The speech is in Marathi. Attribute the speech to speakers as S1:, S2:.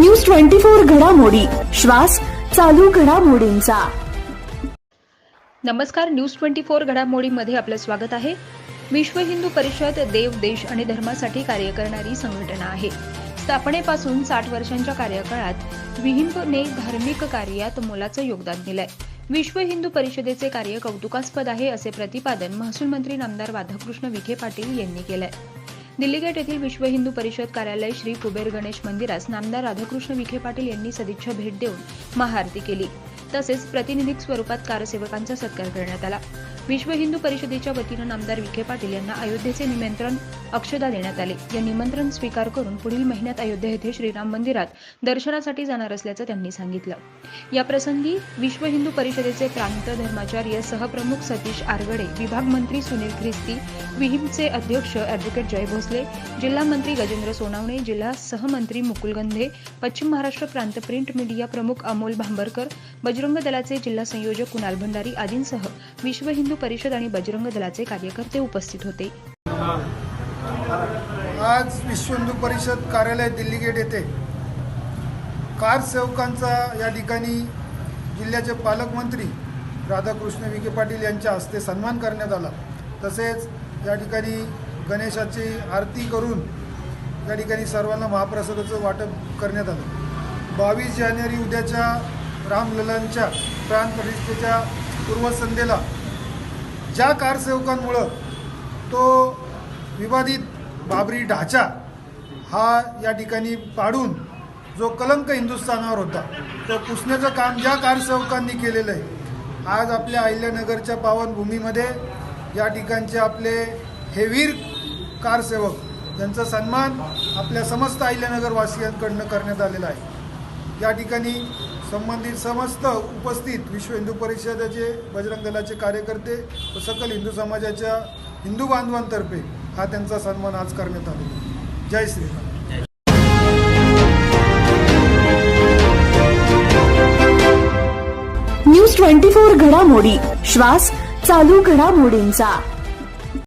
S1: न्यूज ट्वेंटी फोर घडामोडी. श्वास चालू घडामोडींचा.
S2: नमस्कार न्यूज ट्वेंटी फोर घडामोडीमध्ये आपलं स्वागत आहे. विश्व हिंदू परिषद देव देश आणि धर्मासाठी कार्य करणारी संघटना आहे. स्थापनेपासून साठ वर्षांच्या कार्यकाळात विहिंपने धार्मिक कार्यात मोलाचं योगदान दिलंय. विश्व हिंदू परिषदेचे कार्य कौतुकास्पद आहे असे प्रतिपादन महसूल मंत्री नामदार राधाकृष्ण विखे पाटील यांनी केलंय. दिल्लीगेट येथील विश्व हिंदू परिषद कार्यालय श्री कुबेर गणेश मंदिरास नामदार राधाकृष्ण विखे पाटील यांनी सदिच्छा भेट देऊन महाआरती केली. तसेच प्रतिनिधिक स्वरूपात कारसेवकांचा सत्कार करण्यात आला. विश्व हिंदू परिषदेच्या वतीनं नामदार विखे पाटील यांना अयोध्येचे निमंत्रण अक्षदा देण्यात आले. या निमंत्रण स्वीकार करून पुढील महिन्यात अयोध्या येथे श्रीराम मंदिरात दर्शनासाठी जाणार असल्याचं त्यांनी सांगितलं. या प्रसंगी विश्व हिंदू परिषदेचे प्रांत धर्माचार्य सहप्रमुख सतीश आरगडे विभाग मंत्री सुनील ख्रिस्ती विहिमचे अध्यक्ष अॅडव्होकेट जय भोसले जिल्हा मंत्री गजेंद्र सोनावणे जिल्हा सहमंत्री मुकुल गंधे पश्चिम महाराष्ट्र प्रांत प्रिंट मीडिया प्रमुख अमोल भांबरकर बजरंग दलाचे जिल्हा संयोजक कुणाल भंडारी आदींसह विश्व हिंदू परिषद आणि बजरंग दलाचे कार्यकर्ते उपस्थित होते.
S3: आज विश्व हिंदू परिषद कार्यालय दिल्ली गेट येथे कार सेवकांचा या ठिकाणी जिल्ह्याचे पालकमंत्री राधाकृष्ण विखे पाटील यांच्या हस्ते सन्मान करण्यात आला. तसेच या ठिकाणी गणेशाची आरती करून या ठिकाणी सर्वांना महाप्रसादाचं वाटप करण्यात आलं. बावीस जानेवारी उद्याच्या रामललांच्या प्राणप्रतिष्ठेच्या पूर्वसंध्येला ज्या कारसेवकांमुळं तो विवादित बाबरी ढाचा हा या ठिकाणी पाडून जो कलंक हिंदुस्थानावर होता तो पुसण्याचं काम ज्या कारसेवकांनी केलेलं आहे आज आपल्या अहिल्यानगरच्या पावनभूमीमध्ये या ठिकाणचे आपले हे वीर कारसेवक त्यांचा सन्मान आपल्या समस्त अहिल्यानगरवासियांकडनं करण्यात आलेला आहे. या ठिकाणी संबंधित समस्त उपस्थित विश्व हिंदू परिषदेचे बजरंग दलाचे कार्यकर्ते व सकल हिंदू समाजाच्या हिंदू बांधवांतर्फे हा त्यांचा सन्मान आज करण्यात आलेला आहे. जय श्रीराम
S1: न्यूज ट्वेंटी फोर घडामोडी. श्वास चालू घडामोडींचा.